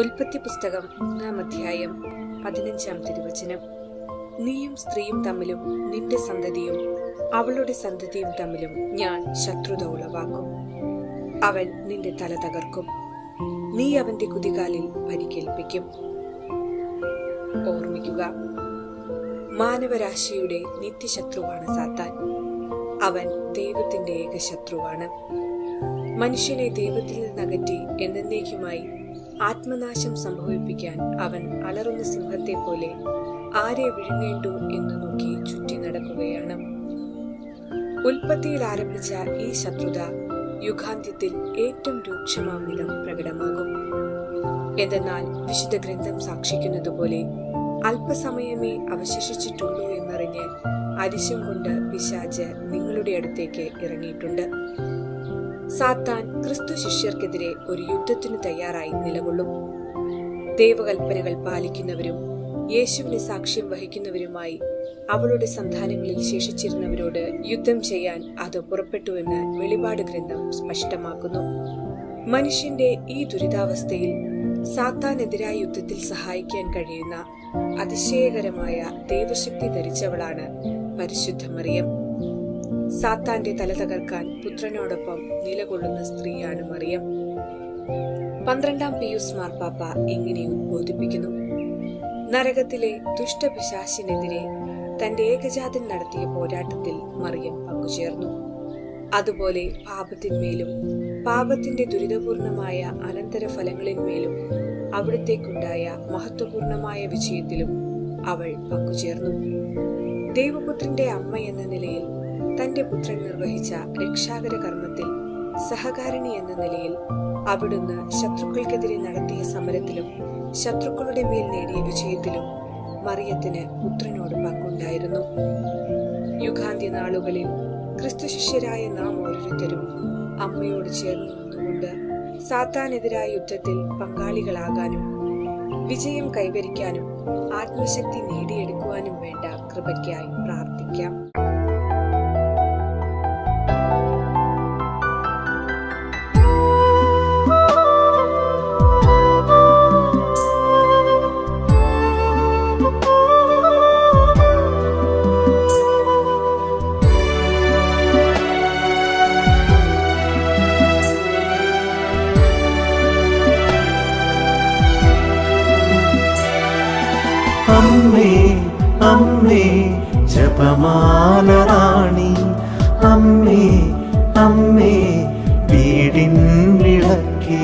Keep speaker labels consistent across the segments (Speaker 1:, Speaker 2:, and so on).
Speaker 1: ഉൽപ്പത്തി പുസ്തകം മൂന്നാം അധ്യായം പതിനഞ്ചാം തിരുവചനം. നീയും സ്ത്രീയും തമ്മിലും നിന്റെ സന്തതിയും അവളുടെ സന്തതിയും തമ്മിലും ഞാൻ ശത്രുത ഉളവാക്കും. അവൻ നിന്റെ തല തകർക്കും. നീ അവന്റെ കുതികാലിൽ പരിക്കേൽപ്പിക്കും. ഓർമ്മിക്കുക മാനവരാശിയുടെ നിത്യശത്രുവാണ് സാത്താൻ. അവൻ ദൈവത്തിന്റെ ഏക ശത്രുവാണ് മനുഷ്യനെ ദൈവത്തിൽ നിന്നകറ്റി എന്നേക്കുമായി ആത്മനാശം സംഭവിപ്പിക്കാൻ അവൻ അലറുന്ന സിംഹത്തെ പോലെ ആരെ വിഴുങ്ങേണ്ടു എന്ന് നോക്കി ചുറ്റി നടക്കുകയാണ്. ഉൽപ്പത്തിയിൽ ആരംഭിച്ച ഈ ശത്രുത യുഗാന്ത്യത്തിൽ ഏറ്റവും രൂക്ഷമാം പ്രകടമാകും. എന്തെന്നാൽ വിശുദ്ധ ഗ്രന്ഥം സാക്ഷിക്കുന്നതുപോലെ അല്പസമയമേ അവശേഷിച്ചിട്ടുള്ളൂ എന്നറിഞ്ഞ് അരിശം കൊണ്ട് പിശാജ് നിങ്ങളുടെ അടുത്തേക്ക് ഇറങ്ങിയിട്ടുണ്ട്. സാത്താൻ ക്രിസ്തു ശിഷ്യർക്കെതിരെ ഒരു യുദ്ധത്തിനു തയ്യാറായി നിലകൊള്ളും. ദൈവകൽപ്പനകൾ പാലിക്കുന്നവരും യേശുവിന് സാക്ഷ്യം വഹിക്കുന്നവരുമായി അവളുടെ സന്താനങ്ങളിൽ ശേഷിച്ചിരുന്നവരോട് യുദ്ധം ചെയ്യാൻ അത് പുറപ്പെട്ടുവെന്ന് വെളിപാട് ഗ്രന്ഥം സ്പഷ്ടമാക്കുന്നു. മനുഷ്യന്റെ ഈ ദുരിതാവസ്ഥയിൽ സാത്താനെതിരായ യുദ്ധത്തിൽ സഹായിക്കാൻ കഴിയുന്ന അതിശയകരമായ ദൈവശക്തി ധരിച്ചവളാണ് പരിശുദ്ധ മറിയം. സാത്താന്റെ തല തകർക്കാൻ പുത്രനോടൊപ്പം നിലകൊള്ളുന്ന സ്ത്രീയാണ് മറിയം. പന്ത്രണ്ടാം പിയൂസ് മാർപ്പാപ്പ ഇങ്ങനെ ഉദ്ബോധിപ്പിക്കുന്നു. നരകത്തിലെ ദുഷ്ടപിശാശിനെതിരെ തന്റെ ഏകജാതൻ നടത്തിയ പോരാട്ടത്തിൽ മറിയം പങ്കുചേർന്നു. അതുപോലെ പാപത്തിന്മേലും പാപത്തിന്റെ ദുരിതപൂർണമായ അനന്തരഫലങ്ങളിന്മേലും അവിടത്തേക്കുണ്ടായ മഹത്വപൂർണമായ വിജയത്തിലും അവൾ പങ്കുചേർന്നു. ദൈവപുത്രന്റെ അമ്മ എന്ന നിലയിൽ തന്റെ പുത്രൻ നിർവഹിച്ച രക്ഷാകര കർമ്മത്തിൽ സഹകാരിണി എന്ന നിലയിൽ അവിടുന്ന് ശത്രുക്കൾക്കെതിരെ നടത്തിയ സമരത്തിലും ശത്രുക്കളുടെ മേൽ നേടിയ വിജയത്തിലും മറിയത്തിന് പുത്രനോട് പങ്കുണ്ടായിരുന്നു. യുഗാന്ത്യ നാളുകളിൽ ക്രിസ്തു ശിഷ്യരായ നാം ഓരോരുത്തരും അമ്മയോട് ചേർന്ന് നിന്നുകൊണ്ട് സാത്താനെതിരായ യുദ്ധത്തിൽ പങ്കാളികളാകാനും വിജയം കൈവരിക്കാനും ആത്മശക്തി നേടിയെടുക്കുവാനും വേണ്ട കൃപയ്ക്കായി പ്രാർത്ഥിക്കാം.
Speaker 2: അമ്മേ ജപമാല റാണി അമ്മേ അമ്മേ വീടിൻ വിളക്കി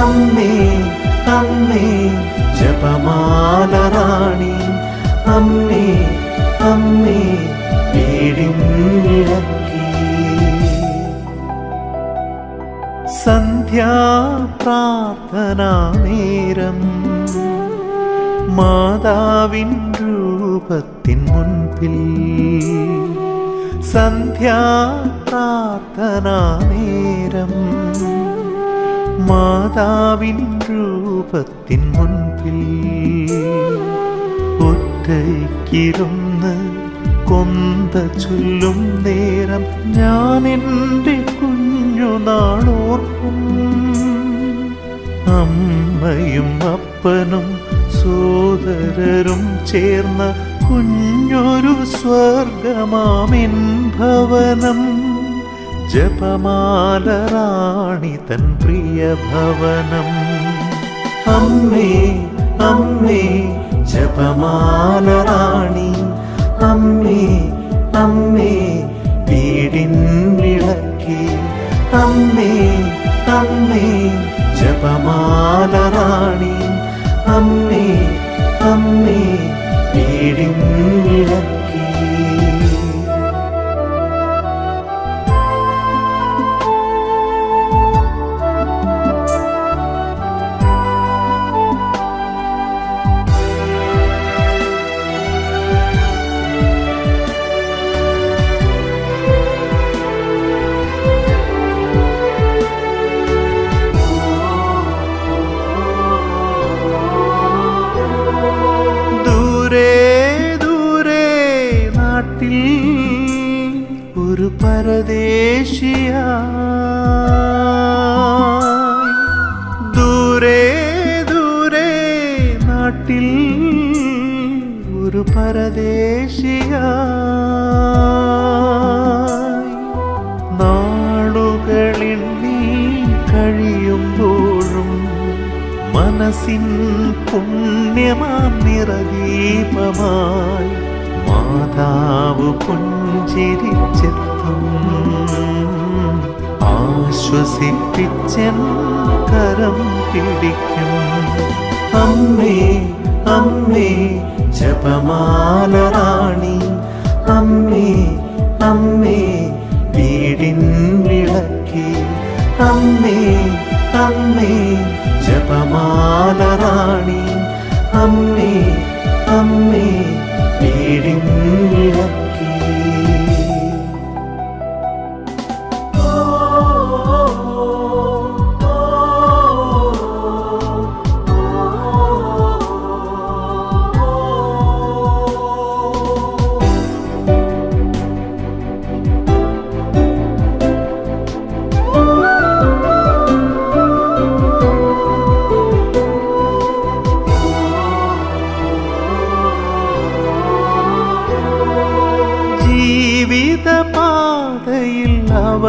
Speaker 2: അമ്മേ അമ്മേ ജപമാല റാണി അമ്മേ അമ്മേ വീടിൻ വിളക്കി. സന്ധ്യാപ്രാർത്ഥനാ നേരം മാതാവിൻ രൂപത്തിൻ മുൻപിൽ സന്ധ്യാപ്രാർത്ഥനാനേരം മാതാവിൻ രൂപത്തിൻ മുൻപിൽ ഒറ്റയ്ക്കിരുന്ന് കൊന്ത ചൊല്ലും നേരം ഞാൻ എന്റെ കുഞ്ഞുനാളോർക്കും അമ്മയും അപ്പനും സോദരരും ചേർന്ന കുഞ്ഞൊരു സ്വർഗമാമിൻ ഭവനം. ജപമാല റാണി തൻ പ്രിയ ഭവനം. അമ്മേ അമ്മേ ജപമാല റാണി അമ്മേ ദൂരെ ദൂരെ നാട്ടിൽ ഒരു പരദേശിയ. നാളുകളിൽ നീ കഴിയുമ്പോഴും മനസ്സിൻ പുണ്യമാം നിറദീപമായി പുഞ്ചിരിച്ചെത്തും ആശ്വസിപ്പിച്ചൻ കരം പിടിക്കും. അമ്മേ അമ്മേ ജപമാല റാണി. അമ്മേ അമ്മേ.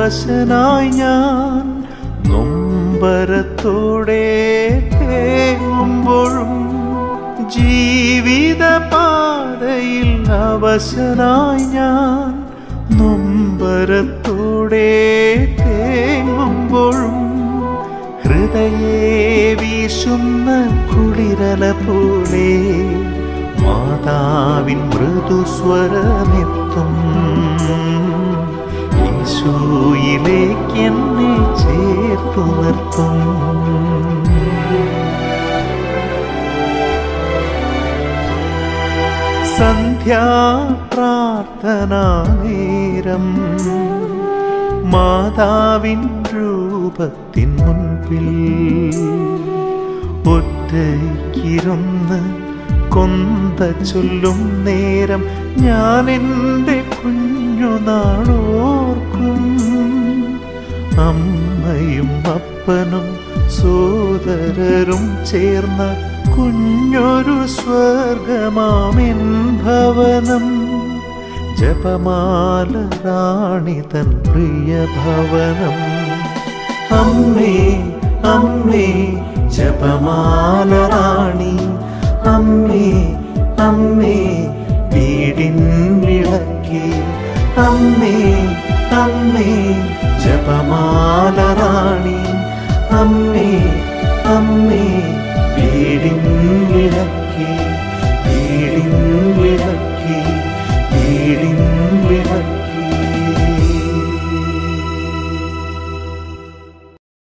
Speaker 2: അവശനായി ഞാൻ നൊമ്പരത്തോടെ തേങ്ങുമ്പോഴും ജീവിത പാതയിൽ അവശനായി ഞാൻ നൊമ്പരത്തോടെ തേങ്ങുമ്പോഴും ഹൃദയേ വീശുന്ന കുളിരല പോലെ മാതാവിൻ മൃദുസ്വരമെത്തും. യേശുയിലേക്ക് എന്നെ ചേർത്തു നിർത്തും സന്ധ്യാപ്രാർത്ഥനാ നേരം മാതാവിൻ രൂപത്തിൻ മുൻപിൽ ഒറ്റയ്ക്കിരുന്ന് കൊന്ത ചൊല്ലും നേരം ഞാൻ എന്റെ കുഞ്ഞുനാളോർക്കും അമ്മയും അപ്പനും സോദരരും ചേർന്ന കുഞ്ഞൊരു സ്വർഗമാമിൻ ഭവനം. ജപമാല റാണി തൻ പ്രിയ ഭവനം. അമ്മേ അമ്മേ ജപമാല റാണി. അമ്മേ അമ്മേ വീടിൻ അമ്മേ അമ്മേ ജപമാല റാണി അമ്മേ